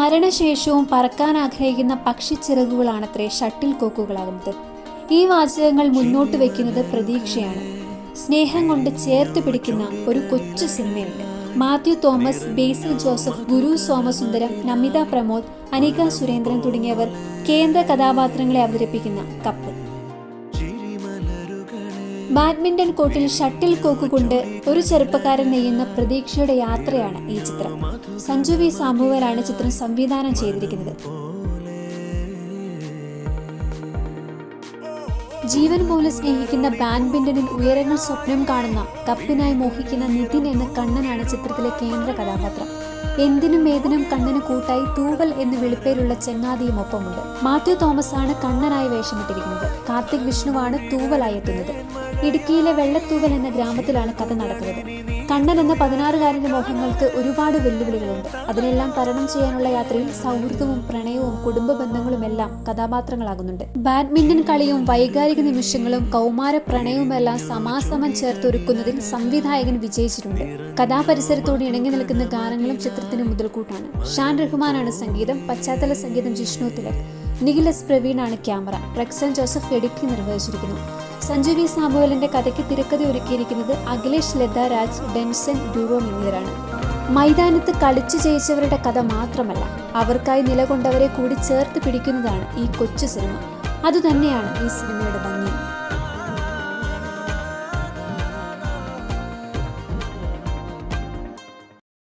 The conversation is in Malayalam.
മരണശേഷവും പറക്കാൻ ആഗ്രഹിക്കുന്ന പക്ഷിച്ചിറകുകളാണത്രേ ഷട്ടിൽ കോക്കുകളാകുന്നത്. ഈ വാചകങ്ങൾ മുന്നോട്ട് വയ്ക്കുന്നത് പ്രതീക്ഷയാണ്. സ്നേഹം കൊണ്ട് ചേർത്ത് പിടിക്കുന്ന ഒരു കൊച്ചു സിനിമയുണ്ട്. മാത്യു തോമസ് ബേസിൽ ജോസഫ് ഗുരു സോമസുന്ദരം നമിത പ്രമോദ് അനിക സുരേന്ദ്രൻ തുടങ്ങിയവർ കേന്ദ്ര കഥാപാത്രങ്ങളെ അവതരിപ്പിക്കുന്ന കപ്പ്. ബാഡ്മിന്റൺ കോർട്ടിൽ ഷട്ടിൽ കോക്ക് കൊണ്ട് ഒരു ചെറുപ്പക്കാരൻ നെയ്യുന്ന പ്രതീക്ഷയുടെ യാത്രയാണ് ഈ ചിത്രം. സഞ്ജു വി. സാമുവലാണ് ചിത്രം സംവിധാനം ചെയ്തിരിക്കുന്നത്. ജീവൻ പോലെ സ്നേഹിക്കുന്ന ബാഡ്മിന്റണിൽ ഉയരങ്ങൾ സ്വപ്നം കാണുന്ന കപ്പിനായി മോഹിക്കുന്ന നിതിൻ എന്ന കണ്ണനാണ് ചിത്രത്തിലെ കേന്ദ്ര കഥാപാത്രം. എന്തിനും ഏതിനും കണ്ണന് കൂട്ടായി തൂവൽ എന്ന് വിളിപ്പേരുള്ള ചെങ്ങാതിയും ഒപ്പമുണ്ട്. മാത്യു തോമസ് ആണ് കണ്ണനായി വേഷമിട്ടിരിക്കുന്നത്. കാർത്തിക് വിഷ്ണുവാണ് തൂവലായി എത്തുന്നത് ഇടുക്കിയിലെ വെള്ളത്തൂവൽ എന്ന ഗ്രാമത്തിലാണ് കഥ നടക്കുന്നത്. കണ്ണൻ എന്ന പതിനാറുകാരന്റെ മോഹങ്ങൾക്ക് ഒരുപാട് വെല്ലുവിളികളുണ്ട്. അതിനെല്ലാം തരണം ചെയ്യാനുള്ള യാത്രയിൽ സൗഹൃദവും പ്രണയവും കുടുംബ ബന്ധങ്ങളുമെല്ലാം കഥാപാത്രങ്ങളാകുന്നുണ്ട്. ബാഡ്മിന്റൺ കളിയും വൈകാരിക നിമിഷങ്ങളും കൗമാര പ്രണയവുമെല്ലാം സമാസമം ചേർത്തൊരുക്കുന്നതിൽ സംവിധായകൻ വിജയിച്ചിട്ടുണ്ട്. കഥാപരിസരത്തോട് ഇണങ്ങി നിൽക്കുന്ന ഗാനങ്ങളും ചിത്രത്തിന് മുതൽക്കൂട്ടാണ്. ഷാൻ റഹ്മാനാണ് സംഗീതം പശ്ചാത്തല സംഗീതം ജിഷ്ണു തിലക് നിഖിൽ എസ് പ്രവീണാണ് ക്യാമറ. റക്സൻ ജോസഫ് എഡിക്കി നിർവഹിച്ചിരിക്കുന്നു. സഞ്ജു വി. സാബുവലിന്റെ കഥയ്ക്ക് തിരക്കഥ ഒരുക്കിയിരിക്കുന്നത് അഖിലേഷ് ലത രാജ് ഡെൻസൻ ഡ്യൂറോം എന്നിവരാണ്. മൈതാനത്ത് കളിച്ചു ജയിച്ചവരുടെ കഥ മാത്രമല്ല അവർക്കായി നിലകൊണ്ടവരെ കൂടി ചേർത്ത് പിടിക്കുന്നതാണ് ഈ കൊച്ചു സിനിമ. അതുതന്നെയാണ് ഈ സിനിമയുടെ ഭംഗി.